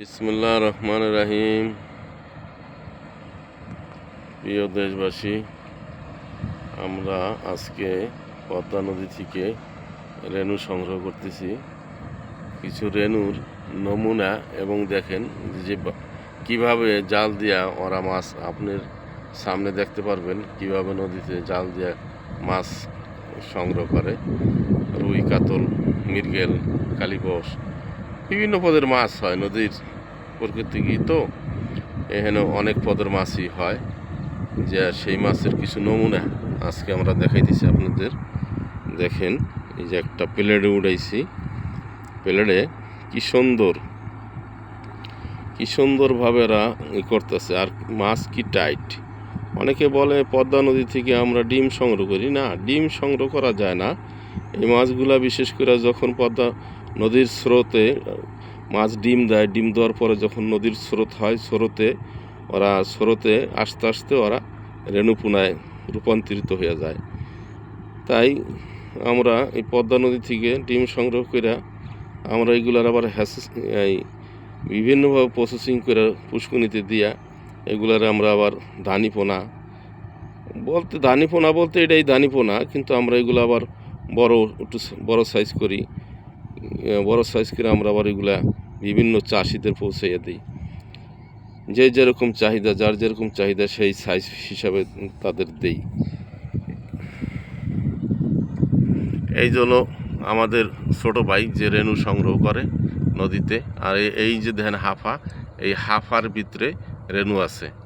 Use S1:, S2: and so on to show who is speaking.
S1: বিসমুল্লাহ রহমান রাহিম। প্রিয় দেশবাসী, আমরা আজকে পদ্মা নদী থেকে রেণু সংগ্রহ করতেছি। কিছু রেণুর নমুনা এবং দেখেন যে কীভাবে জাল দিয়া ওরা মাছ আপনার সামনে দেখতে পারবেন, কীভাবে নদীতে জাল দিয়া মাছ সংগ্রহ করে। রুই, কাতল, মৃগেল কালিবস বিভিন্ন পদের মাছ হয় নদীর প্রকৃতি তো এখানে অনেক পদের মাছই হয়। যে সেই মাছের কিছু নমুনা আজকে আমরা দেখাইতেছি আপনাদের। দেখেন, এই যে একটা প্লেটে উড়াইছি। প্লেটে কি সুন্দর, কি সুন্দরভাবে এরা ই করতেছে। আর মাছ কি টাইট। অনেকে বলে পদ্মা নদী থেকে আমরা ডিম সংগ্রহ করি। না, ডিম সংগ্রহ করা যায় না। এই মাছগুলা বিশেষ করে যখন পদ্মা নদীর স্রোতে, মাছ ডিম দেয়, ডিম দেওয়ার পরে যখন নদীর স্রোত হয়, স্রোতে ওরা, স্রোতে আস্তে আস্তে ওরা রেণুপুনায় রূপান্তরিত হয়ে যায়। তাই আমরা এই পদ্মা নদী থেকে ডিম সংগ্রহ করে আমরা এগুলার আবার হ্যাসেস, এই বিভিন্নভাবে প্রসেসিং করে পুষ্কুনিতে দিয়া এগুলার আমরা আবার ধানিপোনা বলতে ধানিপোনা বলতে এটাই ধানিপোনা কিন্তু আমরা এগুলো আবার বড়, একটু বড় সাইজ করি। বড় সাইজ করে আমরা আবার এগুলা বিভিন্ন চাষিদের পৌঁছাইয়া দিই। যে যেরকম চাহিদা, যার যেরকম চাহিদা, সেই সাইজ হিসাবে তাদের দেই। এই জন্য আমাদের ছোট ভাই যে রেণু সংগ্রহ করে নদীতে। আর এই যে দেখেন হাফা, এই হাফার ভিতরে রেণু আছে।